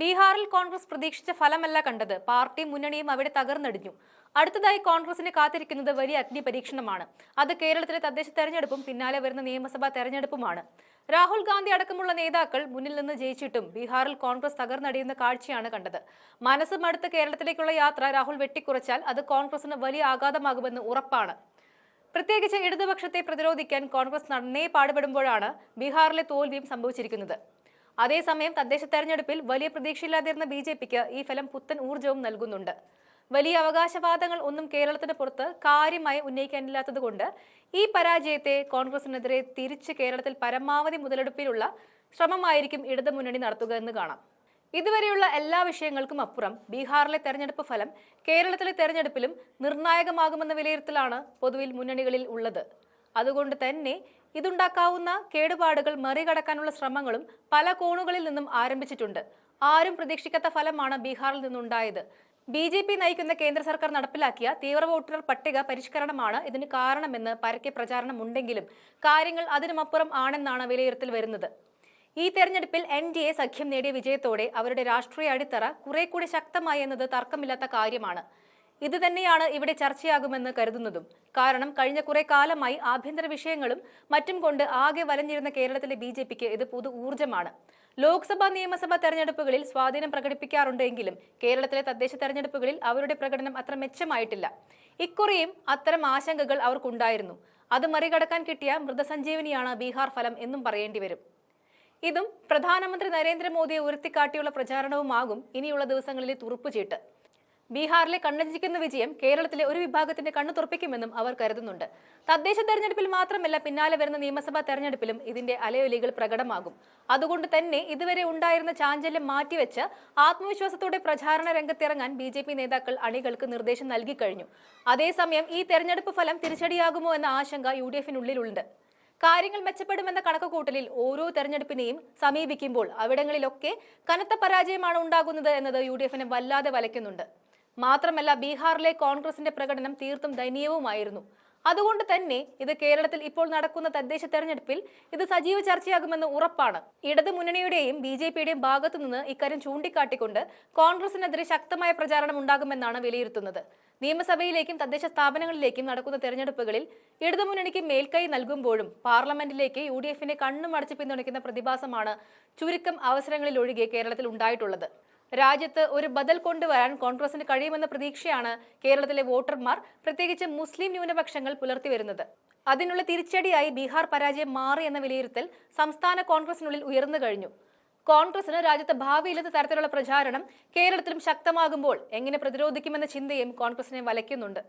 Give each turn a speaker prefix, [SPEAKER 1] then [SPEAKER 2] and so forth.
[SPEAKER 1] ബീഹാറിൽ കോൺഗ്രസ് പ്രതീക്ഷിച്ച ഫലമല്ല കണ്ടത്. പാർട്ടി മുന്നണിയും അവിടെ തകർന്നടിഞ്ഞു. അടുത്തതായി കോൺഗ്രസിനെ കാത്തിരിക്കുന്നത് വലിയ അഗ്നി പരീക്ഷണമാണ്. അത് കേരളത്തിലെ തദ്ദേശ തെരഞ്ഞെടുപ്പും പിന്നാലെ വരുന്ന നിയമസഭാ തെരഞ്ഞെടുപ്പുമാണ്. രാഹുൽ ഗാന്ധി അടക്കമുള്ള നേതാക്കൾ മുന്നിൽ നിന്ന് ജയിച്ചിട്ടും ബീഹാറിൽ കോൺഗ്രസ് തകർന്നടിയുന്ന കാഴ്ചയാണ് കണ്ടത്. മനസ്സ് മടുത്ത് കേരളത്തിലേക്കുള്ള യാത്ര രാഹുൽ വെട്ടിക്കുറച്ചാൽ അത് കോൺഗ്രസിന് വലിയ ആഘാതമാകുമെന്ന് ഉറപ്പാണ്. പ്രത്യേകിച്ച് ഇടതുപക്ഷത്തെ പ്രതിരോധിക്കാൻ കോൺഗ്രസ് നന്നേ പാടുപെടുമ്പോഴാണ് ബീഹാറിലെ തോൽവിയും സംഭവിച്ചിരിക്കുന്നത്. അതേസമയം തദ്ദേശ തെരഞ്ഞെടുപ്പിൽ വലിയ പ്രതീക്ഷയില്ലാതിരുന്ന ബി ജെ പിക്ക് ഈ ഫലം പുത്തൻ ഊർജവും നൽകുന്നുണ്ട്. വലിയ അവകാശവാദങ്ങൾ ഒന്നും കേരളത്തിന് പുറത്ത് കാര്യമായി ഉന്നയിക്കാനില്ലാത്തതുകൊണ്ട് ഈ പരാജയത്തെ കോൺഗ്രസിനെതിരെ തിരിച്ച് കേരളത്തിൽ പരമാവധി മുതലെടുപ്പിലുള്ള ശ്രമമായിരിക്കും ഇടതുമുന്നണി നടത്തുക എന്ന് കാണാം. ഇതുവരെയുള്ള എല്ലാ വിഷയങ്ങൾക്കും അപ്പുറം ബീഹാറിലെ തെരഞ്ഞെടുപ്പ് ഫലം കേരളത്തിലെ തെരഞ്ഞെടുപ്പിലും നിർണായകമാകുമെന്ന വിലയിരുത്തലാണ് പൊതുവിൽ മുന്നണികളിൽ ഉള്ളത്. അതുകൊണ്ട് തന്നെ ഇതുണ്ടാക്കാവുന്ന കേടുപാടുകൾ മറികടക്കാനുള്ള ശ്രമങ്ങളും പല കോണുകളിൽ നിന്നും ആരംഭിച്ചിട്ടുണ്ട്. ആരും പ്രതീക്ഷിക്കാത്ത ഫലമാണ് ബീഹാറിൽ നിന്നുണ്ടായത്. ബി ജെ പി നയിക്കുന്ന കേന്ദ്ര സർക്കാർ നടപ്പിലാക്കിയ തീവ്ര വോട്ടർ പട്ടിക പരിഷ്കരണമാണ് ഇതിന് കാരണമെന്ന് പരക്കെ പ്രചാരണമുണ്ടെങ്കിലും കാര്യങ്ങൾ അതിനുമപ്പുറം ആണെന്നാണ് വിലയിരുത്തൽ വരുന്നത്. ഈ തെരഞ്ഞെടുപ്പിൽ എൻ ഡി എ സഖ്യം നേടിയ വിജയത്തോടെ അവരുടെ രാഷ്ട്രീയ അടിത്തറ കുറെ കൂടി ശക്തമായി എന്നത് തർക്കമില്ലാത്ത കാര്യമാണ്. ഇത് തന്നെയാണ് ഇവിടെ ചർച്ചയാകുമെന്ന് കരുതുന്നതും. കാരണം കഴിഞ്ഞ കുറെ കാലമായി ആഭ്യന്തര വിഷയങ്ങളും മറ്റും കൊണ്ട് ആകെ വലഞ്ഞിരുന്ന കേരളത്തിലെ ബി ജെ പിക്ക് ഇത് പുതു ഊർജമാണ്. ലോക്സഭാ നിയമസഭാ തെരഞ്ഞെടുപ്പുകളിൽ സ്വാധീനം പ്രകടിപ്പിക്കാറുണ്ടെങ്കിലും കേരളത്തിലെ തദ്ദേശ തെരഞ്ഞെടുപ്പുകളിൽ അവരുടെ പ്രകടനം അത്ര മെച്ചമായിട്ടില്ല. ഇക്കുറിയും അത്തരം ആശങ്കകൾ അവർക്കുണ്ടായിരുന്നു. അത് മറികടക്കാൻ കിട്ടിയ മൃതസഞ്ജീവനിയാണ് ബീഹാർ ഫലം എന്നും പറയേണ്ടി വരും. ഇതും പ്രധാനമന്ത്രി നരേന്ദ്രമോദിയെ ഉയർത്തിക്കാട്ടിയുള്ള പ്രചാരണവുമാകും ഇനിയുള്ള ദിവസങ്ങളിലെ തുറുപ്പുചീട്ട്. ബീഹാറിലെ കണ്ണഞ്ചിക്കുന്ന വിജയം കേരളത്തിലെ ഒരു വിഭാഗത്തിന്റെ കണ്ണു തുറപ്പിക്കുമെന്നും അവർ കരുതുന്നുണ്ട്. തദ്ദേശ തെരഞ്ഞെടുപ്പിൽ മാത്രമല്ല പിന്നാലെ വരുന്ന നിയമസഭാ തെരഞ്ഞെടുപ്പിലും ഇതിന്റെ അലയൊലികൾ പ്രകടമാകും. അതുകൊണ്ട് തന്നെ ഇതുവരെ ഉണ്ടായിരുന്ന ചാഞ്ചല്യം മാറ്റിവെച്ച് ആത്മവിശ്വാസത്തോടെ പ്രചാരണ രംഗത്തിറങ്ങാൻ ബി ജെ പി നേതാക്കൾ അണികൾക്ക് നിർദ്ദേശം നൽകിക്കഴിഞ്ഞു അതേസമയം ഈ തെരഞ്ഞെടുപ്പ് ഫലം തിരിച്ചടിയാകുമോ എന്ന ആശങ്ക യു ഡി എഫിനുള്ളിലുണ്ട്. കാര്യങ്ങൾ മെച്ചപ്പെടുമെന്ന കണക്കുകൂട്ടലിൽ ഓരോ തെരഞ്ഞെടുപ്പിനെയും സമീപിക്കുമ്പോൾ അവിടങ്ങളിലൊക്കെ കനത്ത പരാജയമാണ് ഉണ്ടാകുന്നത് എന്നത് യു ഡി എഫിനെ വല്ലാതെ വലയ്ക്കുന്നുണ്ട്. മാത്രമല്ല ബീഹാറിലെ കോൺഗ്രസിന്റെ പ്രകടനം തീർത്തും ദയനീയവുമായിരുന്നു. അതുകൊണ്ട് തന്നെ ഇത് കേരളത്തിൽ ഇപ്പോൾ നടക്കുന്ന തദ്ദേശ തെരഞ്ഞെടുപ്പിൽ ഇത് സജീവ ചർച്ചയാകുമെന്ന് ഉറപ്പാണ്. ഇടതു മുന്നണിയുടെയും ബി ജെ പിയുടെയും ഭാഗത്തുനിന്ന് ഇക്കാര്യം ചൂണ്ടിക്കാട്ടിക്കൊണ്ട് കോൺഗ്രസിനെതിരെ ശക്തമായ പ്രചാരണം ഉണ്ടാകുമെന്നാണ് വിലയിരുത്തുന്നത്. നിയമസഭയിലേക്കും തദ്ദേശ സ്ഥാപനങ്ങളിലേക്കും നടക്കുന്ന തെരഞ്ഞെടുപ്പുകളിൽ ഇടതുമുന്നണിക്ക് മേൽക്കൈ നൽകുമ്പോഴും പാർലമെന്റിലേക്ക് യു ഡി എഫിനെ കണ്ണുമടച്ച് പിന്തുണയ്ക്കുന്ന പ്രതിഭാസമാണ് ചുരുക്കം അവസരങ്ങളിലൊഴികെ കേരളത്തിൽ ഉണ്ടായിട്ടുള്ളത്. രാജ്യത്ത് ഒരു ബദൽ കൊണ്ടുവരാൻ കോൺഗ്രസിന് കഴിയുമെന്ന പ്രതീക്ഷയാണ് കേരളത്തിലെ വോട്ടർമാർ പ്രത്യേകിച്ച് മുസ്ലിം ന്യൂനപക്ഷങ്ങൾ പുലർത്തിവരുന്നത്. അതിനുള്ള തിരിച്ചടിയായി ബീഹാർ പരാജയം മാറി എന്ന വിലയിരുത്തൽ സംസ്ഥാന കോൺഗ്രസിനുള്ളിൽ ഉയർന്നു കഴിഞ്ഞു. കോൺഗ്രസിന് രാജ്യത്ത് ഭാവിയില്ലാത്ത തരത്തിലുള്ള പ്രചാരണം കേരളത്തിലും ശക്തമാകുമ്പോൾ എങ്ങനെ പ്രതിരോധിക്കുമെന്ന ചിന്തയും കോൺഗ്രസിനെ വലയ്ക്കുന്നുണ്ട്.